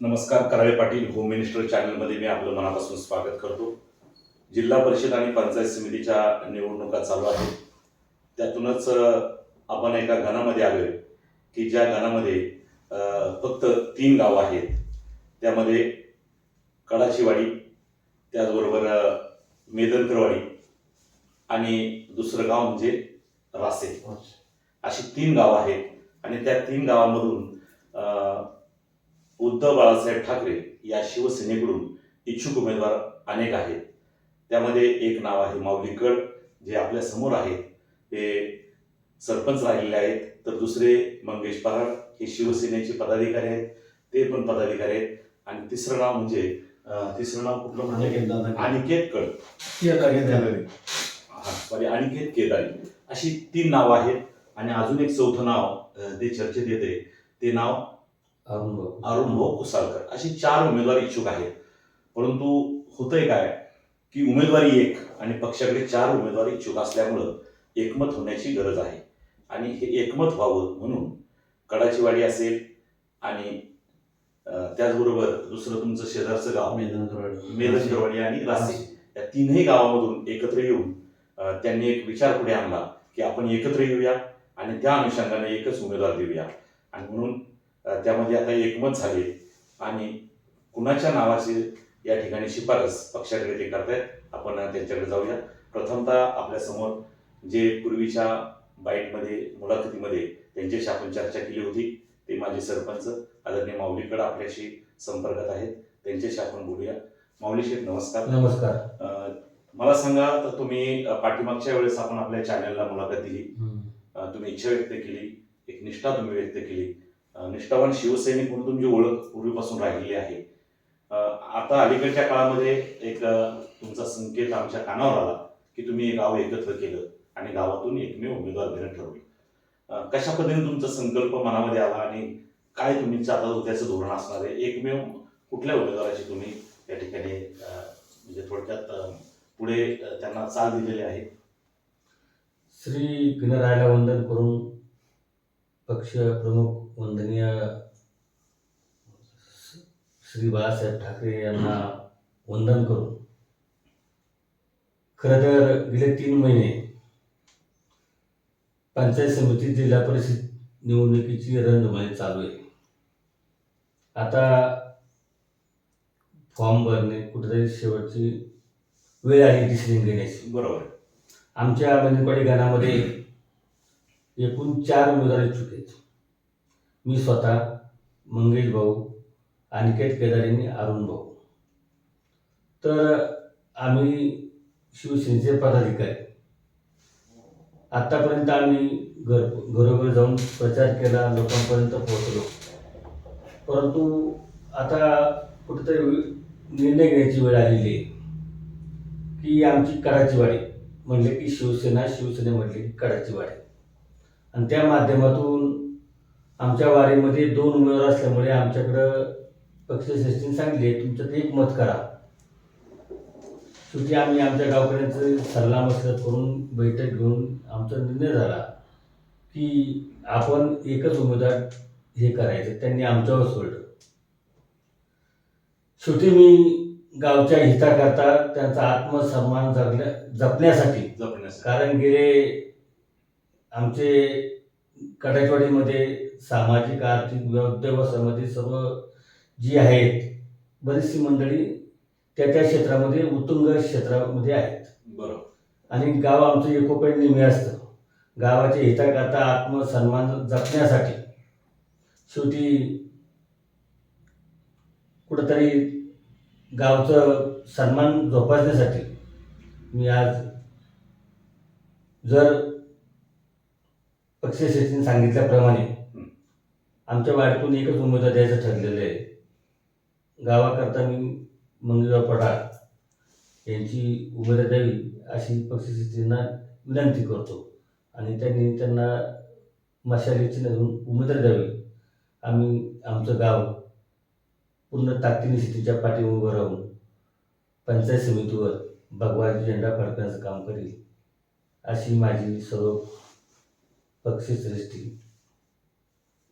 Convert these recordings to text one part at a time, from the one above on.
नमस्कार Karale Patil home minister चॅनलमध्ये मी आपलं मनापासून स्वागत करतो. जिल्हा परिषद आणि पंचायत समितीच्या निवडणुका चालू आहेत. त्यातूनच आपण एका गणामध्ये आलो आहे की ज्या गणामध्ये अ, फक्त तीन गावं आहेत. त्यामध्ये कडाचीवाडी त्याचबरोबर मेदनकरवाडी आणि दुसरं गाव म्हणजे रासे. अशी तीन गावं आहेत आणि त्या तीन गावांमधून उद्धव बाळासाहेब ठाकरे या शिवसेनेकडून इच्छुक उमेदवार अनेक आहेत. त्यामध्ये एक नाव आहे माऊलीकड जे आपल्यासमोर आहेत. ते सरपंच राहिलेले आहेत. तर दुसरे मंगेश पराड हे शिवसेनेचे पदाधिकारी आहेत. ते पण पदाधिकारी आहेत. आणि तिसरं नाव म्हणजे तिसरं नाव कुठलं म्हणजे? अनिकेत कड. सॉरी अनिकेत केदारी. अशी तीन नावं आहेत. आणि अजून एक चौथं नाव ते चर्चेत येते. ते नाव अरुण भाऊ कुसाळकर अशी चार उमेदवार इच्छुक आहेत. परंतु होतंय काय की उमेदवारी एक आणि पक्षाकडे चार उमेदवार इच्छुक असल्यामुळं एकमत होण्याची गरज आहे. आणि हे एकमत व्हावं म्हणून कडाचीवाडी असेल आणि त्याचबरोबर दुसरं तुमचं शेजारचं गाव मेदनकरवाडी. आणि रासे या तीनही गावामधून एकत्र येऊन त्यांनी एक विचार पुढे आणला की आपण एकत्र येऊया आणि त्या अनुषंगाने एकच उमेदवार देऊया. आणि म्हणून त्यामध्ये आता एकमत झाले. आणि कुणाच्या नावाची या ठिकाणी शिफारस पक्षाकडे ते करतायत आपण त्यांच्याकडे जाऊया. प्रथमतः आपल्यासमोर जे पूर्वीच्या बाईटमध्ये मुलाखतीमध्ये त्यांच्याशी आपण चर्चा केली होती ते माझे सरपंच आदरणीय माऊलीकडे आपल्याशी संपर्कात आहेत. त्यांच्याशी आपण बोलूया. माऊली शेठ नमस्कार. नमस्कार. मला सांगा तर तुम्ही पाठीमागच्या वेळेस आपण आपल्या चॅनलला मुलाखत दिली. तुम्ही इच्छा व्यक्त केली एक निष्ठा तुम्ही व्यक्त केली. निष्ठावान शिवसैनिक म्हणून तुमची ओळख पूर्वीपासून राहिलेली आहे. आता अलीकडच्या काळामध्ये एक तुमचा संकेत आमच्या कानावर आला की तुम्ही गाव एकत्र केलं आणि गावातून एकमेव उमेदवार देणं ठरवलं. कशा पद्धतीने तुमचा संकल्प मनामध्ये आला आणि काय तुम्ही आता उद्याचं धोरण असणार आहे? एकमेव कुठल्या उमेदवाराची तुम्ही त्या ठिकाणी म्हणजे थोडक्यात पुढे त्यांना चाल दिलेली आहे? श्री गणरायाला वंदन करून पक्ष प्रमुख वंदनीय श्री बाळासाहेब ठाकरे यांना वंदन करून खरं तर गेले तीन महिने पंचायत समिती जिल्हा परिषद निवडणुकीची रणधुमाळी चालू आहे. आता फॉर्म भरणे कुठेतरी शेवटची वेळ आहे डिसिजन घेण्याची. बरोबर. आमच्या बंदीपाडी गणामध्ये एकूण चार उमेदवार इच्छुक आहेत. मी स्वतः मंगेश भाऊ अनिकेत केदारींनी अरुण भाऊ. तर आम्ही शिवसेनेचे पदाधिकारी. आत्तापर्यंत आम्ही घर घरोघरी जाऊन प्रचार केला लोकांपर्यंत पोहोचलो. परंतु आता कुठेतरी निर्णय घेण्याची वेळ आलेली आहे. की आमची कराची वाडी म्हणले की शिवसेना शिवसेना म्हटले की कडाची वाडी आणि त्या माध्यमातून आमच्या वारीमध्ये दोन उमेदवार असल्यामुळे आमच्याकडं पक्षश्रेष्ठीने सांगितले तुमच्यात एक मत करा. शेवटी आम्ही आमच्या गावकऱ्यांचं सल्ला मसलत करून बैठक घेऊन आमचा निर्णय झाला की आपण एकच उमेदवार हे करायचं त्यांनी आमच्यावर सोडलं. शेवटी मी गावच्या हिताकरता त्यांचा आत्मसन्मान जगल्या जपण्यासाठी जपण्यासाठी. कारण गेले आमचे कडाचवाडीमध्ये सामाजिक आर्थिक व्यवस्थेमध्ये सर्व जी आहेत बरीचशी मंडळी त्या त्या क्षेत्रामध्ये उत्तुंग क्षेत्रामध्ये आहेत. बरोबर. आणि गाव आमचं एकोपैल नेहमी असतं. गावाच्या हिताकरता आत्मसन्मान जपण्यासाठी शेवटी कुठंतरी गावचं सन्मान जोपासण्यासाठी मी आज जर पक्षश्रेष्ठीने सांगितल्याप्रमाणे आमच्या वाडीतून एकच उमेदवार द्यायचं ठरलेलं आहे. गावाकरता मी मंगेशराव पठार यांची उमेदवार द्यावी अशी पक्षश्रेष्ठींना विनंती करतो. आणि त्यांनी त्यांना मशालीची नजून उमेदवार द्यावी. आम्ही आमचं गाव पूर्ण ताकदीने शेतीच्या पाठी उभं राहून पंचायत समितीवर भगवाची झेंडा फडकण्याचं काम करेल अशी माझी सर्व पक्षश्रेष्ठी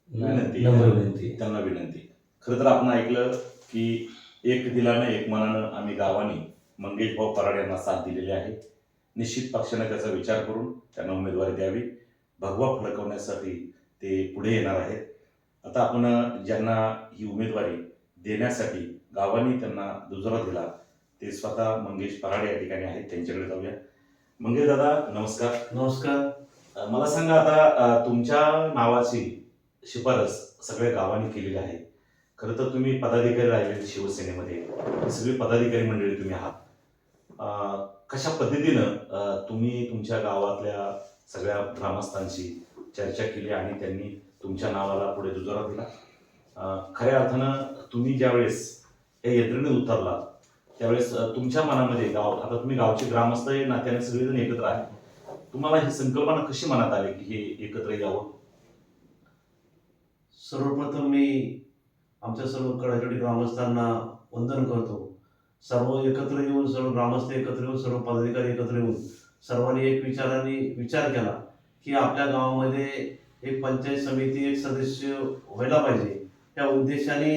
विनंती. नम्र विनंती. त्यांना विनंती. खरं तर आपण ऐकलं की एक दिलानं एक मनानं आम्ही गावाने मंगेश भाऊ कराड यांना साथ दिलेली आहे. निश्चित पक्षाने त्याचा विचार करून त्यांना उमेदवारी द्यावी. भगवा फडकवण्यासाठी ते पुढे येणार आहेत. आता आपण ज्यांना ही उमेदवारी देण्यासाठी गावाने त्यांना दुजोरा दिला ते स्वतः मंगेश पराडे या ठिकाणी आहेत. त्यांच्याकडे जाऊया. मंगेश दादा नमस्कार. नमस्कार. मला सांगा आता तुमच्या नावाची शिफारस सगळ्या गावांनी केलेली आहे. खरं तर तुम्ही पदाधिकारी राहिले शिवसेनेमध्ये. सगळी पदाधिकारी मंडळी तुम्ही आहात. कशा पद्धतीनं तुम्ही तुमच्या गावातल्या सगळ्या ग्रामस्थांशी चर्चा केली आणि त्यांनी तुमच्या नावाला पुढे दुजोरा दिला? खऱ्या अर्थानं तुम्ही ज्यावेळेस या यंत्रणेत उतरला त्यावेळेस तुमच्या मनामध्ये गाव आता तुम्ही गावचे ग्रामस्थ नात्याने सगळेजण एकत्र आहे तुम्हाला ही संकल्पना कशी मनात आली की हे एकत्र यावं? सर्वप्रथम मी आमच्या सर्व कडाकडी ग्रामस्थांना वंदन करतो. सर्व एकत्र येऊन सर्व ग्रामस्थ एकत्र येऊन सर्व पदाधिकारी एकत्र येऊन सर्वांनी एक विचाराने विचार केला की आपल्या गावामध्ये एक पंचायत समिती एक सदस्य व्हायला पाहिजे. त्या उद्देशाने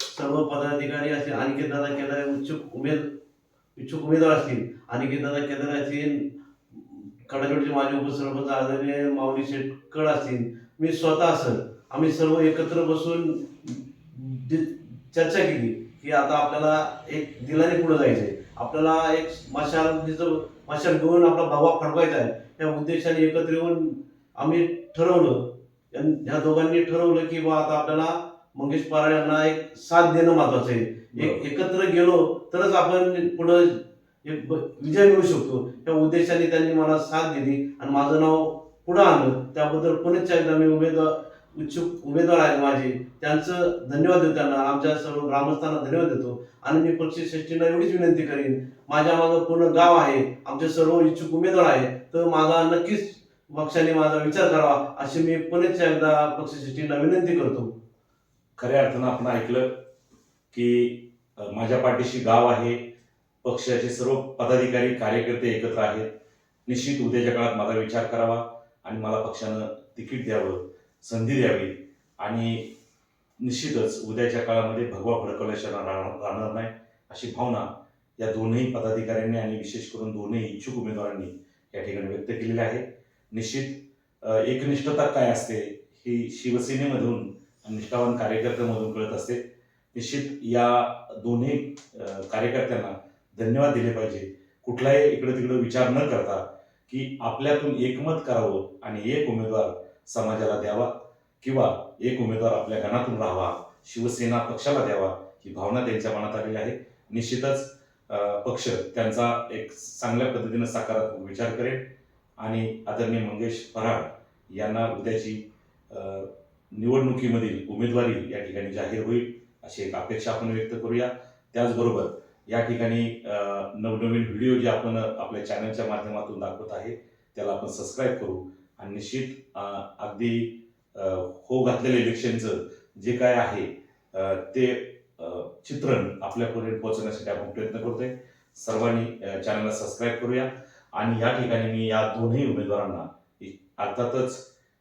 सर्व पदाधिकारी असतील अनिकेत दादा केदार इच्छुक उमेद इच्छुक उमेदवार असतील. अनिकेत दादा केदार असतील कडाचोडचे माजी उपसरपंच आदरणीय माऊली शेटकळ असतील मी स्वतः असेल आम्ही सर्व एकत्र बसून चर्चा केली की आता आपल्याला एक दिलाने पुढे जायचंय. आपल्याला एक मशाल तिचं मशाल घेऊन आपला भगवा फडवायचा आहे. त्या उद्देशाने एकत्र येऊन आम्ही ठरवलं यां- ह्या दोघांनी ठरवलं की बा आता आपल्याला मंगेश पराड यांना एक साथ देणं महत्वाचं आहे. एक एकत्र गेलो तरच आपण पुढं एक विजय मिळू शकतो. या उद्देशाने त्यांनी मला साथ दिली आणि माझं नाव पुढं आणलं. त्याबद्दल पुनश्च एकदा मी उमेदवार इच्छुक उमेदवार आहेत माझे. त्यांचं धन्यवाद देतो त्यांना. आमच्या सर्व ग्रामस्थांना धन्यवाद देतो. आणि मी पक्षश्रेष्ठींना एवढीच विनंती करीन. माझ्या मागं पूर्ण गाव आहे. आमचे सर्व इच्छुक उमेदवार आहे तर माझा नक्कीच पक्षाने माझा विचार करावा अशी मी पुनश्च एकदा पक्षश्रेष्ठींना विनंती करतो. खऱ्या अर्थानं आपण ऐकलं की माझ्या पाठीशी गाव आहे. पक्षाचे सर्व पदाधिकारी कार्यकर्ते एकत्र आहेत. निश्चित उद्याच्या काळात माझा विचार करावा आणि मला पक्षानं तिकीट द्यावं संधी द्यावी आणि निश्चितच उद्याच्या काळामध्ये भगवा फडकवल्याशिवाय राहणार नाही अशी भावना या दोनही पदाधिकाऱ्यांनी आणि विशेष करून दोन्ही इच्छुक उमेदवारांनी या ठिकाणी व्यक्त केलेली आहे. निश्चित एकनिष्ठता काय असते ही शिवसेनेमधून निष्ठावान कार्यकर्त्यांमधून कळत असते. निश्चित या दोन्ही कार्यकर्त्यांना धन्यवाद दिले पाहिजे. कुठलाही इकडं तिकडं विचार न करता की आपल्यातून एकमत करावं आणि एक उमेदवार समाजाला द्यावा किंवा एक उमेदवार आपल्या गणातून राहावा शिवसेना पक्षाला द्यावा ही भावना त्यांच्या मनात आलेली आहे. निश्चितच पक्ष त्यांचा एक चांगल्या पद्धतीनं सकारात्मक विचार करेल आणि आदरणीय मंगेश फराड यांना उद्याची निवडणुकीमधील उमेदवारी या ठिकाणी जाहीर होईल अशी एक अपेक्षा आपण व्यक्त करूया. त्याचबरोबर या ठिकाणी नवनवीन व्हिडिओ जे आपण आपल्या चॅनलच्या माध्यमातून दाखवत आहे त्याला आपण सबस्क्राईब करू. आणि निश्चित अगदी हो घातलेलं इलेक्शनचं जे काय आहे ते चित्रण आपल्यापर्यंत पोहोचवण्यासाठी आपण प्रयत्न करतोय. सर्वांनी चॅनलला सबस्क्राईब करूया. आणि या ठिकाणी मी या दोन्ही उमेदवारांना अर्थातच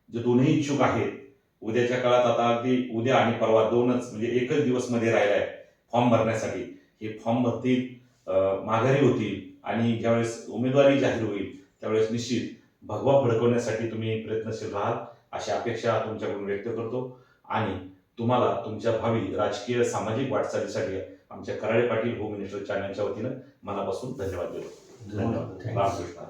जे दोन्ही इच्छुक आहेत उद्याच्या काळात आता अगदी उद्या आणि परवा दोनच म्हणजे एकच दिवसमध्ये राहिलाय फॉर्म भरण्यासाठी. हे फॉर्म भरतील माघारी होतील आणि ज्यावेळेस उमेदवारी जाहीर होईल त्यावेळेस निश्चित भगवा फडकवण्यासाठी तुम्ही प्रयत्नशील राहाल अशी अपेक्षा तुमच्याकडून व्यक्त करतो. आणि तुम्हाला तुमच्या भावी राजकीय सामाजिक वाटचालीसाठी आमच्या कराळे पाटील होम मिनिस्टर चॅनलच्या वतीनं मनापासून धन्यवाद देतो. धन्यवाद. रामकृष्ण.